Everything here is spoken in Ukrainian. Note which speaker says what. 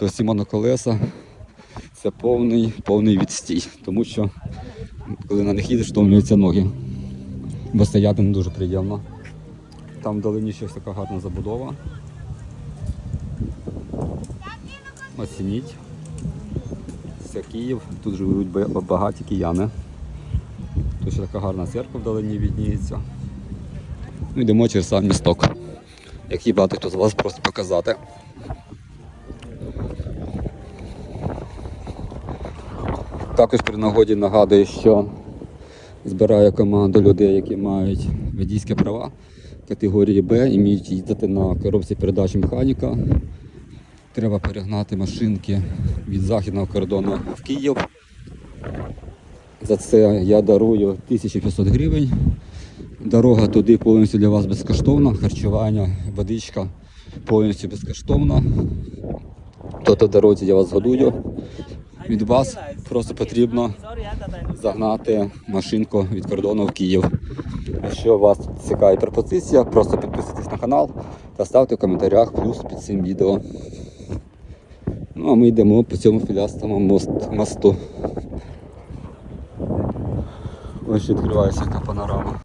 Speaker 1: то ці моноколеса це повний, повний відстій, тому що коли на них їдеш, втомлюються ноги. Бо стояти не дуже приємно. Там вдалині щось така гарна забудова. Оцініть. Це Київ, тут живуть багаті кияни. Тут ще така гарна церква вдалині відніється. Ну, йдемо через сам місток. Який багато хто з вас просто показати. Також при нагоді нагадую, що збираю команду людей, які мають водійські права категорії Б і вміють їздити на коробці передач механіка. Треба перегнати машинки від західного кордону в Київ. За це я дарую 1500 гривень. Дорога туди повністю для вас безкоштовна, харчування, водичка повністю безкоштовна. В дорозі я вас годую. Від вас просто потрібно загнати машинку від кордону в Київ. Якщо вас цікавить пропозиція, просто підписуйтесь на канал та ставте в коментарях плюс під цим відео. Ну а ми йдемо по цьому філястому мост- мосту. Ось відкривається яка панорама.